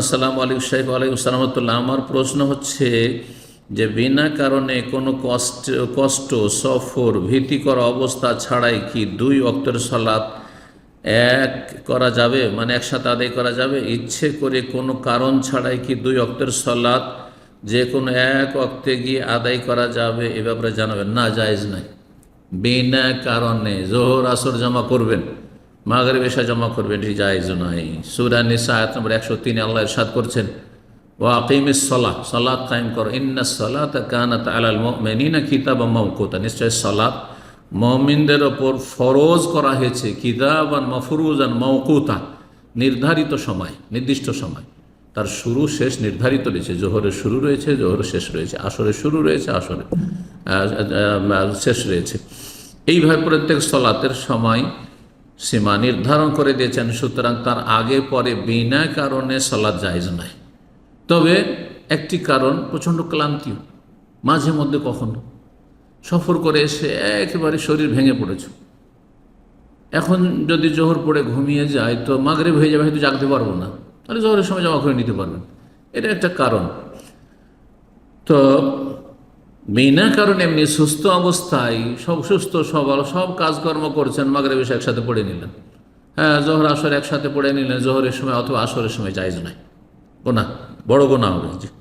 আসসালামু আলাইকুম সাহেব আলাইকুম সালামতুল্লাহ আমার প্রশ্ন হচ্ছে যে বিনা কারণে কোনো কষ্ট কষ্ট, সফর, ভীতিকর অবস্থা ছাড়াই কি দুই অক্টের সলাৎ এক করা যাবে? মানে একসাথে আদায় করা যাবে? ইচ্ছে করে কোনো কারণ ছাড়াই কি দুই অক্টের সলাৎ যে কোনো এক অক্তে গিয়ে আদায় করা যাবে? এ ব্যাপারে জানাবেন। না, জায়েজ নাই। বিনা কারণে জোহর আসর জমা করবেন। মাগরে বেশা জমা করবেন এটি জায়েজ নাই সুরা নিসা আয়াত নম্বর একশো তিনে আল্লাহ ইরশাদ করছেন ও আকিমিস সলাহ সলাৎ কায়েম করো। ইন্না সলাত কানাত আলাল মুমিনিনা কিতাব মওকুতা নিশ্চয় সলাৎ মুমিনদের ওপর ফরজ করা হয়েছে কিতাব আর মফরুজ মফরুজান মওকুতা, নির্ধারিত সময়, নির্দিষ্ট সময়। তার শুরু, শেষ, নির্ধারিত রয়েছে। জোহরের শুরু রয়েছে, জোহরের শেষ রয়েছে, আসরের শুরু রয়েছে, আসরের শেষ রয়েছে। এইভাবে প্রত্যেক সলাতের সময় সীমা নির্ধারণ করে দিয়েছেন, সুতরাং তার আগে পরে বিনা কারণে সলাৎ জায়জ নাই। তবে একটি কারণ প্রচণ্ড ক্লান্তি মাঝে মধ্যে কখনো। সফর করে এসে একেবারে শরীর ভেঙে পড়েছে। এখন যদি জোহর পড়ে ঘুমিয়ে যায়, তো মাগরে হয়ে যাবে, হয়তো জাগতে পারব না। তাহলে জোহরের সময় জমা করে নিতে পারবেন। এটা একটা কারণ। তো বিনা কারণে এমনি সুস্থ অবস্থায়, সব সুস্থ সবল সব কাজকর্ম করছেন মাগরে এসে একসাথে পড়ে নিলেন। হ্যাঁ জোহর, আসর একসাথে পড়ে নিলেন, জোহরের সময় অথবা আসরের সময় যাইজ নাই। গোনা বড় গোনা হবে।